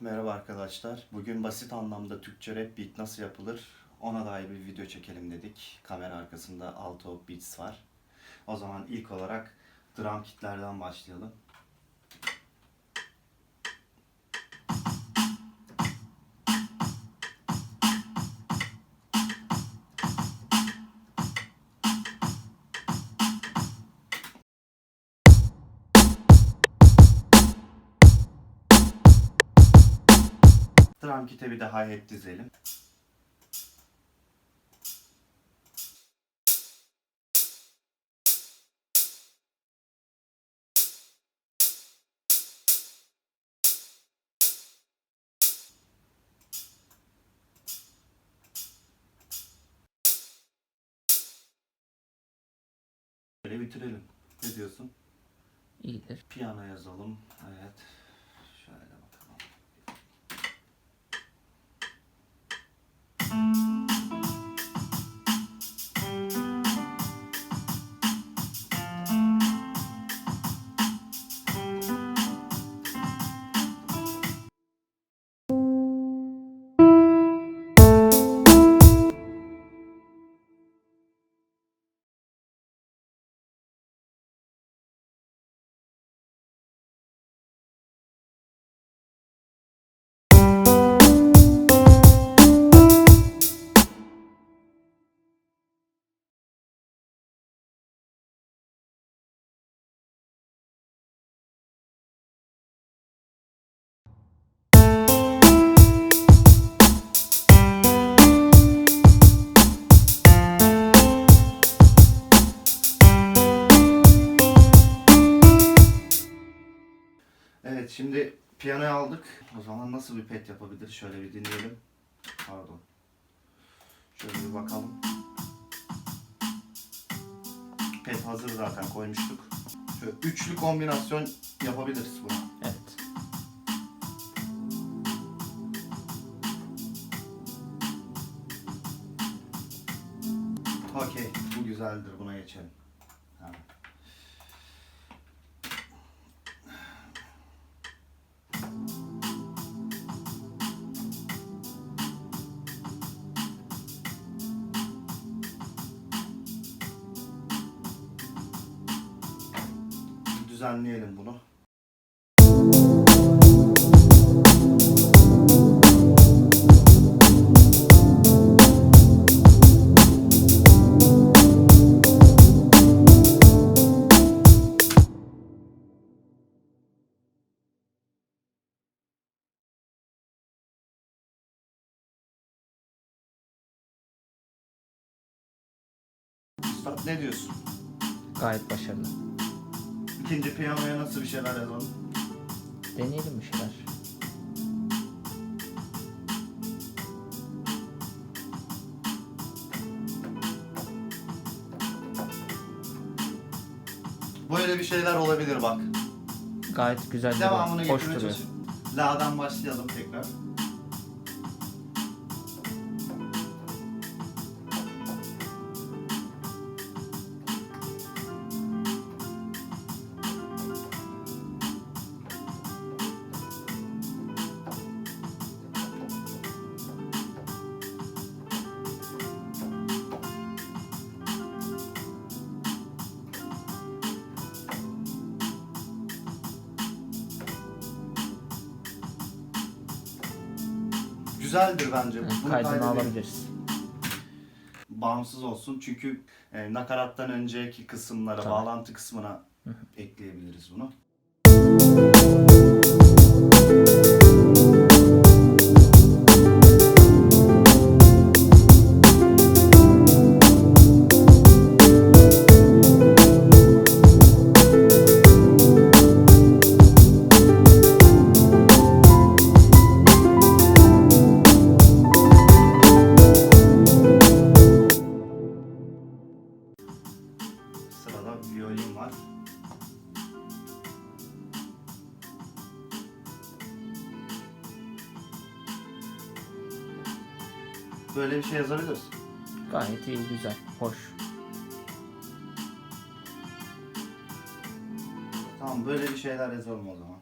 Merhaba arkadaşlar. Bugün basit anlamda Türkçe rap beat nasıl yapılır ona dair bir video çekelim dedik. Kamera arkasında Alto Beats var. O zaman ilk olarak drum kitlerden başlayalım. Drum kit'e bir de hi-hat dizelim. Böyle bitirelim. Ne diyorsun? İyidir. Piyano yazalım. Evet. Şöyle şimdi piyanoyu aldık. O zaman nasıl bir pet yapabilir? Şöyle bir dinleyelim. Pardon. Şöyle bir bakalım. Pet hazır zaten koymuştuk. Şöyle üçlü kombinasyon yapabiliriz buna. Evet. Okey. Bu güzeldir. Buna geçelim. Düzenleyelim bunu. Ne diyorsun? Gayet başarılı. İkinci piyanoya nasıl bir şeyler yazalım? Deneyelim bir şeyler. Böyle bir şeyler olabilir bak. Gayet güzel bir Devamını hoş getirmeye duruyor. çalışalım. La'dan başlayalım tekrar. Güzeldir bence. Evet, Bunu kaydını kaydedelim. alabiliriz. Bağımsız olsun çünkü e, nakarattan önceki kısımlara, Tabii. bağlantı kısmına ekleyebiliriz bunu. Şey yazabiliriz. Gayet iyi, güzel, hoş. Tamam böyle bir şeyler yazalım o zaman.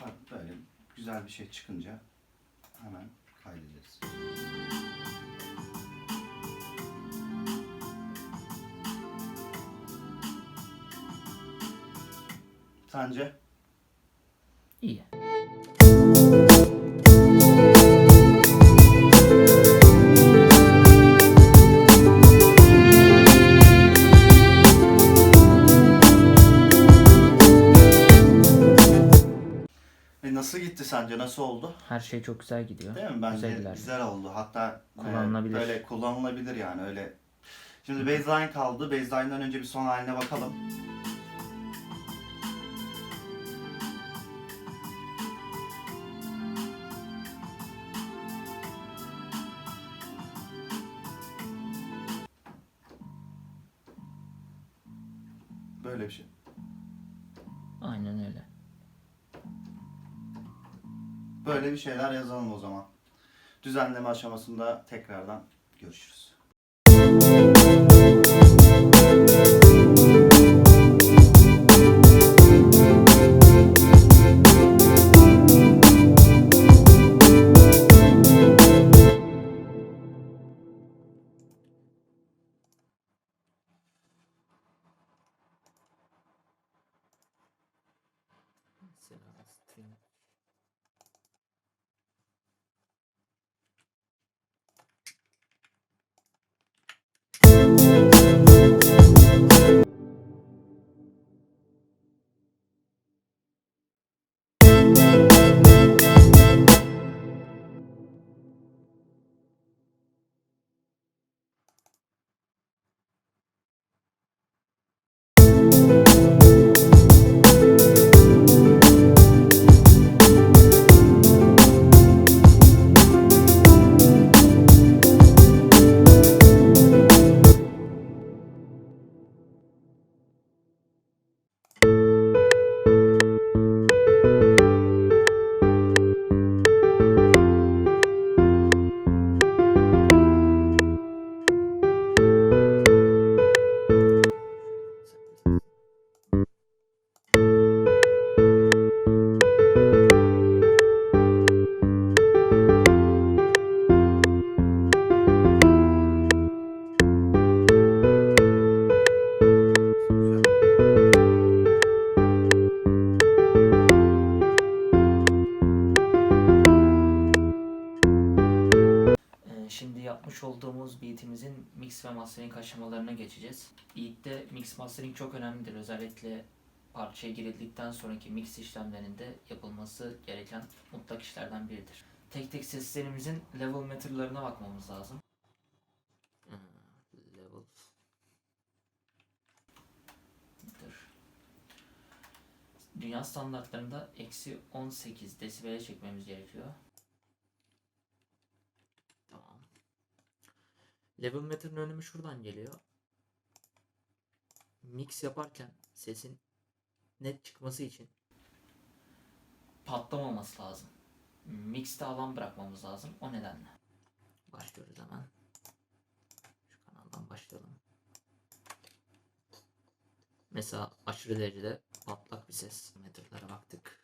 Bak böyle güzel bir şey çıkınca Hemen kaydederiz. Sence? İyi. Sence? Nasıl oldu? Her şey çok güzel gidiyor. Değil mi? Bence Güzel güzel, oldu. Hatta e, Kullanılabilir. böyle kullanılabilir yani öyle. Şimdi baseline kaldı. Baseline'dan önce bir son haline bakalım. Böyle bir şey. Böyle bir şeyler yazalım o zaman. Düzenleme aşamasında tekrardan görüşürüz. Geçeceğiz. Beat'te mix mastering çok önemlidir. Özellikle parçaya girildikten sonraki mix işlemlerinde yapılması gereken mutlak işlerden biridir. Tek tek seslerimizin level meterlarına bakmamız lazım. Level meter. Dünya standartlarında eksi 18 desibele çekmemiz gerekiyor. Tamam. Level meter'ın önemi şuradan geliyor. Mix yaparken sesin net çıkması için patlamaması lazım. Mix'te alan bırakmamız lazım. O nedenle. Başlıyoruz hemen. Şu kanaldan başlayalım. Mesela aşırı derecede patlak bir ses. Metrelere baktık.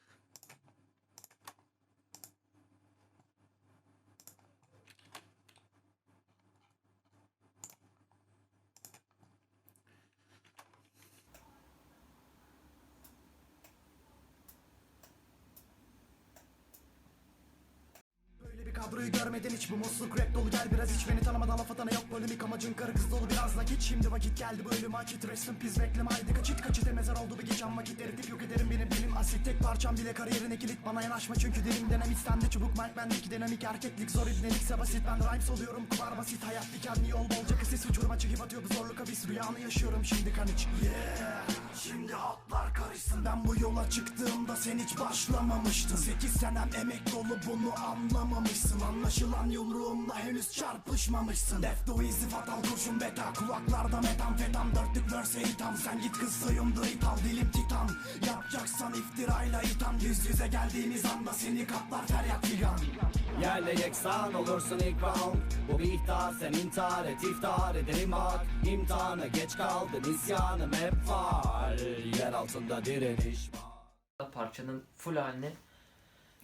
Böyle bir kadroyu görmedin hiç bu musluk rap dolu. Gel biraz iç beni tanımadan laf atana yok. Polemik amacın karı kız dolu. Biraz nakit Şimdi vakit geldi bu ölüm akit rest in peace bekleme haydi kaçıt kaçıt mezar oldu. Bir geçen vakit eritip yok ederim benim dilim. Asit Tek parçam bile kariyerine kilit. Bana yanaşma çünkü dilimden istemde çubuk mic bendeki dinamik. Erkeklik zor ibnelikse basit ben rhymes oluyorum kumar basit. Hayat dikenli yol bolca kısis. Uçuruma çekip atıyor bu zorluk abis rüyanı yaşıyorum şimdi kan iç. Yeah Şimdi hatlar karışsın. Ben bu yola çıktığımda sen hiç başlamamıştın. 8 senem emek dolu bunu anlamamışsın Anlaşılan yumruğumla henüz çarpışmamışsın. Death do easy fatal kurşun beta. Kulaklarda metamfetam dörtlük verse itham Sen git kız soyumdur ithal dilim titan. Yapacaksan iftirayla itham Yüz yüze geldiğimiz anda seni kaplar feryat figan. Yerle yeksan olursun ilk round. Bu bir ihtar sen intihar et iftihar ederim hak İmtihana geç kaldın isyanım hep var. Yer altında direniş. Var Parçanın full halini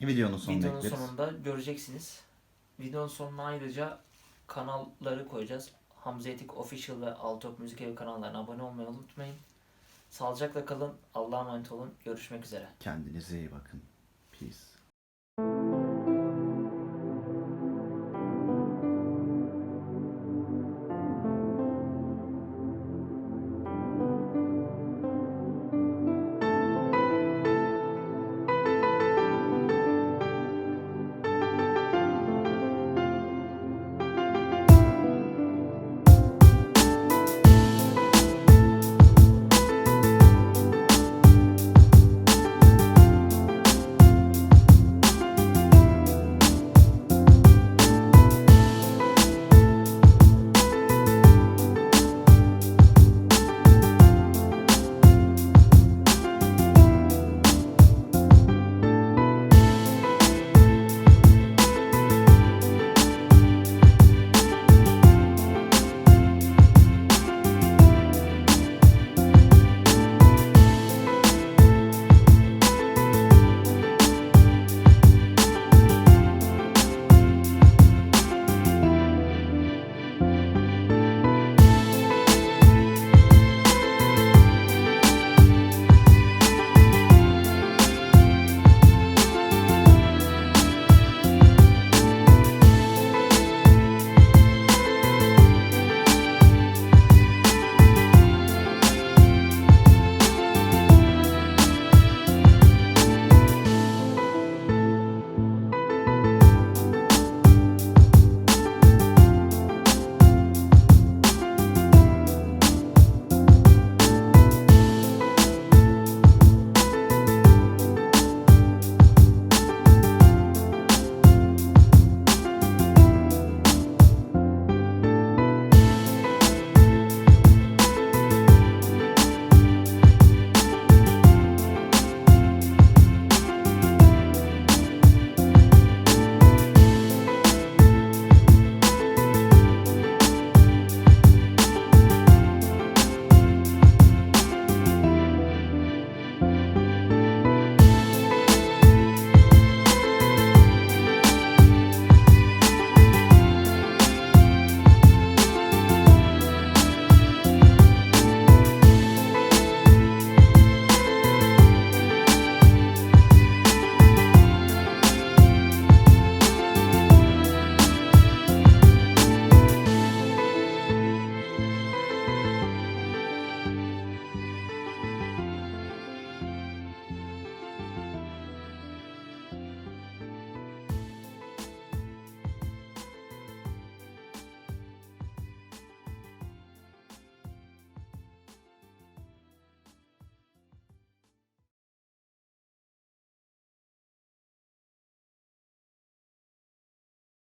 Videonun sonunda videonun ekleriz. sonunda göreceksiniz. Videonun sonuna ayrıca kanalları koyacağız. Hamzetik Official ve Altop Müzik Evi kanallarına abone olmayı unutmayın. Sağlıcakla kalın. Allah'a emanet olun. Görüşmek üzere. Kendinize iyi bakın. Peace.